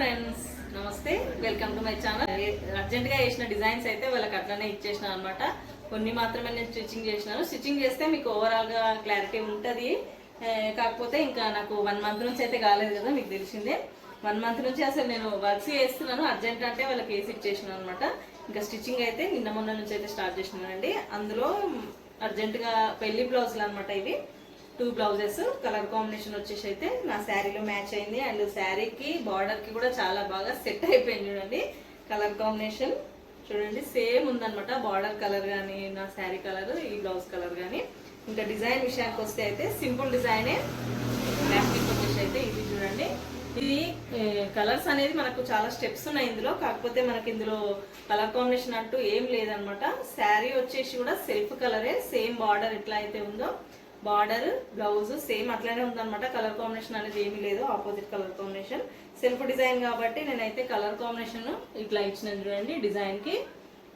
Friends నమస్తే. Welcome to my channel. అర్జెంట్గా వేసిన డిజైన్స్ అయితే వాళ్ళకి అట్లనే ఇచ్చేసిన అనమాట కొన్ని మాత్రమే నేను స్టిచ్చింగ్ చేసినాను. స్టిచ్చింగ్ చేస్తే మీకు ఓవరాల్గా క్లారిటీ ఉంటుంది. కాకపోతే ఇంకా నాకు వన్ మంత్ నుంచి అయితే కాలేదు కదా మీకు తెలిసిందే. వన్ మంత్ నుంచి అసలు నేను వర్క్స్ చేస్తున్నాను. అర్జెంట్ అంటే వాళ్ళకి వేసి ఇచ్చేసినాను అనమాట ఇంకా స్టిచ్చింగ్ అయితే నిన్న మొన్న నుంచి అయితే స్టార్ట్ చేసినానండి. అందులో అర్జెంటుగా పెళ్ళి బ్లౌజులు అనమాట ఇవి. టూ బ్లౌజెస్ కలర్ కాంబినేషన్ వచ్చేసి అయితే నా శారీలో మ్యాచ్ అయింది. అండ్ శారీకి బార్డర్కి కూడా చాలా బాగా సెట్ అయిపోయింది చూడండి. కలర్ కాంబినేషన్ చూడండి సేమ్ ఉందన్నమాట. బార్డర్ కలర్ కానీ నా శారీ కలర్ ఈ బ్లౌజ్ కలర్ కానీ. ఇంకా డిజైన్ విషయానికి వస్తే అయితే సింపుల్ డిజైనే. ప్లాస్టిక్ వచ్చేసి అయితే ఇది చూడండి. ఇది కలర్స్ అనేది మనకు చాలా స్టెప్స్ ఉన్నాయి ఇందులో. కాకపోతే మనకి ఇందులో కలర్ కాంబినేషన్ అంటూ ఏం లేదనమాట శారీ వచ్చేసి కూడా సెల్ఫ్ కలరే సేమ్ బార్డర్ ఎట్లా అయితే ఉందో. బార్డర్ బ్లౌజ్ సేమ్ అట్లానే ఉందన్నమాట. కలర్ కాంబినేషన్ అనేది ఏమీ లేదు. Opposite colour combination. Self design కాబట్టి నేనైతే కలర్ కాంబినేషన్ ఇట్లా ఇచ్చిన చూడండి. డిజైన్కి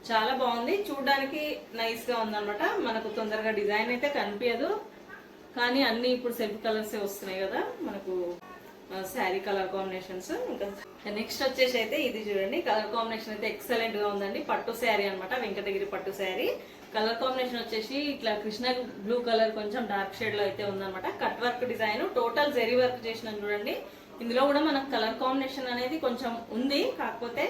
చాలా బాగుంది. చూడడానికి నైస్గా ఉందనమాట ఉందన్నమాట. మనకు తొందరగా డిజైన్ అయితే కనిపించదు. కానీ అన్ని ఇప్పుడు సెల్ఫ్ కలర్సే వస్తున్నాయి కదా. మనకు శారీ కలర్ కాంబినేషన్స్. ఇంకా నెక్స్ట్ వచ్చేసి అయితే ఇది చూడండి. కలర్ కాంబినేషన్ అయితే ఎక్సలెంట్గా ఉందండి. పట్టు శారీ అనమాట వెంకటగిరి పట్టు శారీ. కలర్ కాంబినేషన్ వచ్చేసి ఇట్లా కృష్ణ బ్లూ కలర్ కొంచెం డార్క్ షేడ్లో అయితే ఉందన్నమాట. Cut work design total zari work చేసిన చూడండి. ఇందులో కూడా మనకు కలర్ కాంబినేషన్ అనేది కొంచెం ఉంది. కాకపోతే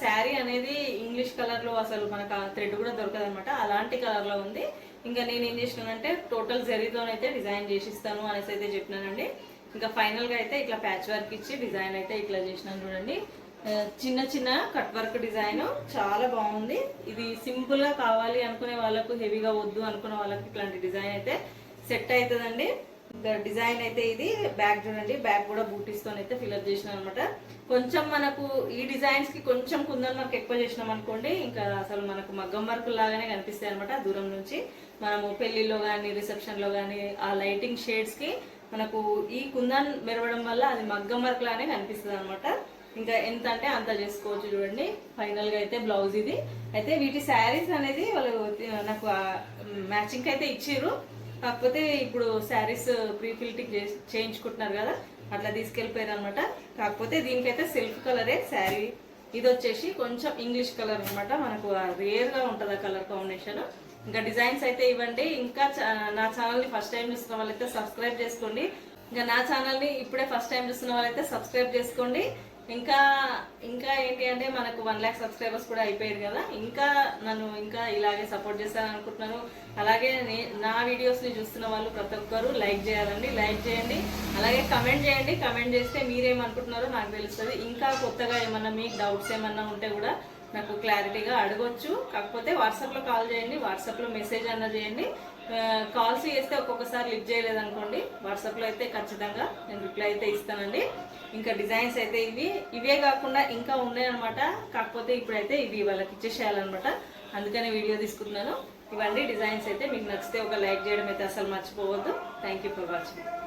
శారీ అనేది ఇంగ్లీష్ కలర్లో అసలు మనకు థ్రెడ్ కూడా దొరకదు అనమాట అలాంటి కలర్లో ఉంది. ఇంకా నేను ఏం చేసినానంటే టోటల్ జరీతోనైతే డిజైన్ చేసిస్తాను అనేసి అయితే చెప్పినానండి. ఇంకా ఫైనల్గా అయితే ఇట్లా ప్యాచ్ వర్క్ ఇచ్చి డిజైన్ అయితే ఇట్లా చేసినాను చూడండి. చిన్న చిన్న కట్ వర్క్ డిజైన్. చాలా బాగుంది. ఇది సింపుల్గా కావాలి అనుకునే వాళ్ళకు హెవీగా వద్దు అనుకునే వాళ్ళకి ఇట్లాంటి డిజైన్ అయితే సెట్ అవుతుందండి ఇంకా డిజైన్ అయితే ఇది బ్యాక్ చూడండి. బ్యాక్ కూడా బూటీస్తో అయితే ఫిల్అప్ చేసిన అనమాట కొంచెం మనకు ఈ డిజైన్స్కి కొంచెం కుందన్ వర్క్ ఎక్కువ చేసినాం అనుకోండి ఇంకా అసలు మనకు మగ్గం వర్క్ లాగానే కనిపిస్తాయి అనమాట దూరం నుంచి. మనము పెళ్ళిలో కానీ రిసెప్షన్లో కానీ ఆ లైటింగ్ షేడ్స్కి మనకు ఈ కుందన్ మెరవడం వల్ల అది మగ్గం వర్క్ లానే కనిపిస్తుంది అనమాట ఇంకా ఎంత అంటే అంత చేసుకోవచ్చు చూడండి. ఫైనల్గా అయితే బ్లౌజ్ ఇది. అయితే వీటి శారీస్ అనేది వాళ్ళు నాకు మ్యాచింగ్కి అయితే ఇచ్చారు కాకపోతే ఇప్పుడు శారీస్ ప్రీఫిల్టింగ్ చేయించుకుంటున్నారు కదా. అట్లా తీసుకెళ్ళిపోయారు అనమాట కాకపోతే దీనికైతే సెల్ఫ్ కలరే శారీ ఇది వచ్చేసి కొంచెం ఇంగ్లీష్ కలర్ అనమాట మనకు రేర్గా ఉంటుంది ఆ కలర్ కాంబినేషన్ ఇంకా డిజైన్స్ అయితే ఇవ్వండి. ఇంకా చా- నా ఛానల్ని ఫస్ట్ టైం చూస్తున్న వాళ్ళైతే సబ్స్క్రైబ్ చేసుకోండి. ఇంకా నా ఛానల్ని ఇప్పుడే ఫస్ట్ టైం చూస్తున్న వాళ్ళైతే సబ్స్క్రైబ్ చేసుకోండి. ఇంకా ఇంకా ఏంటి అంటే మనకు వన్ ల్యాక్ సబ్స్క్రైబర్స్ కూడా అయిపోయారు కదా. ఇంకా నన్ను ఇంకా ఇలాగే సపోర్ట్ చేస్తారని అనుకుంటున్నాను అలాగే నే- నా వీడియోస్ని చూస్తున్న వాళ్ళు ప్రతి ఒక్కరు లైక్ చేయాలండి. లైక్ చేయండి. అలాగే కమెంట్ చేయండి. కమెంట్ చేస్తే మీరేమనుకుంటున్నారో నాకు తెలుస్తుంది. ఇంకా కొత్తగా ఏమన్నా మీకు డౌట్స్ ఏమన్నా ఉంటే కూడా నాకు క్లారిటీగా అడగొచ్చు. కాకపోతే వాట్సాప్లో కాల్ చేయండి వాట్సాప్లో మెసేజ్ అన్న చేయండి. కాల్స్ చేస్తే ఒక్కొక్కసారి లిఫ్ట్ చేయలేదనుకోండి వాట్సాప్లో అయితే ఖచ్చితంగా నేను రిప్లై అయితే ఇస్తానండి. ఇంకా డిజైన్స్ అయితే ఇవి ఇవే కాకుండా ఇంకా ఉన్నాయన్నమాట. కాకపోతే ఇప్పుడైతే ఇవి వాళ్ళకి ఇచ్చేసేయాలన్నమాట. అందుకనే వీడియో తీసుకుంటున్నాను. ఇవన్నీ డిజైన్స్ అయితే మీకు నచ్చితే ఒక లైక్ చేయడం అయితే అసలు మర్చిపోవద్దు. Thank you for watching